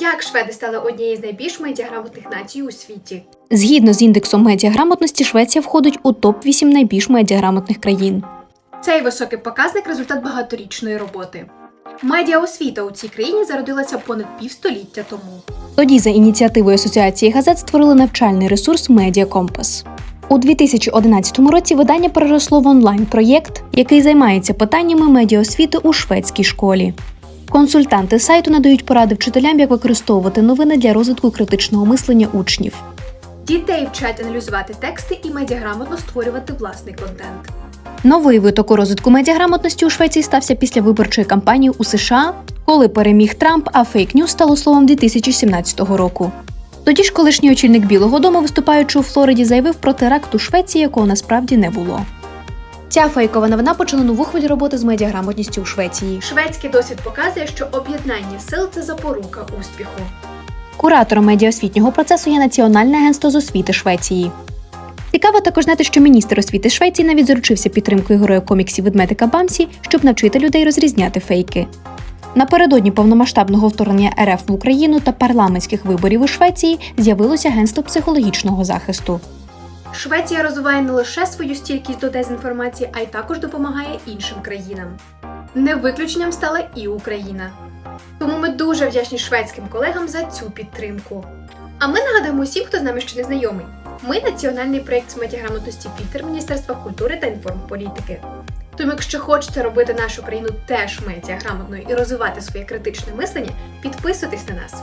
Як шведи стали однією з найбільш медіаграмотних націй у світі? Згідно з індексом медіаграмотності, Швеція входить у топ 8 найбільш медіаграмотних країн. Цей високий показник результат багаторічної роботи. Медіаосвіта у цій країні зародилася понад півстоліття тому. Тоді за ініціативою Асоціації газет створили навчальний ресурс Медіа Компас. У 2011 році видання переросло в онлайн-проєкт, який займається питаннями медіаосвіти у шведській школі. Консультанти сайту надають поради вчителям, як використовувати новини для розвитку критичного мислення учнів. Дітей вчать аналізувати тексти і медіаграмотно створювати власний контент. Новий виток у розвитку медіаграмотності у Швеції стався після виборчої кампанії у США, коли переміг Трамп, а фейк-ньюс стало словом 2017 року. Тоді ж колишній очільник Білого Дому, виступаючи у Флориді, заявив про теракт у Швеції, якого насправді не було. Ця фейкова новина почала нову хвилю роботи з медіаграмотністю у Швеції. Шведський досвід показує, що об'єднання сил це запорука успіху. Куратором медіаосвітнього процесу є Національне агентство з освіти Швеції. Цікаво також знати, що міністр освіти Швеції навіть заручився підтримкою героя коміксів ведмедика Бамсі, щоб навчити людей розрізняти фейки. Напередодні повномасштабного вторгнення РФ в Україну та парламентських виборів у Швеції з'явилося агентство психологічного захисту. Швеція розвиває не лише свою стійкість до дезінформації, а й також допомагає іншим країнам. Не виключенням стала і Україна. Тому ми дуже вдячні шведським колегам за цю підтримку. А ми нагадуємо усім, хто з нами ще не знайомий. Ми національний проєкт з медіаграмотності Фільтр Міністерства культури та інформполітики. Тому, якщо хочете робити нашу країну теж медіаграмотною і розвивати своє критичне мислення, підписуйтесь на нас.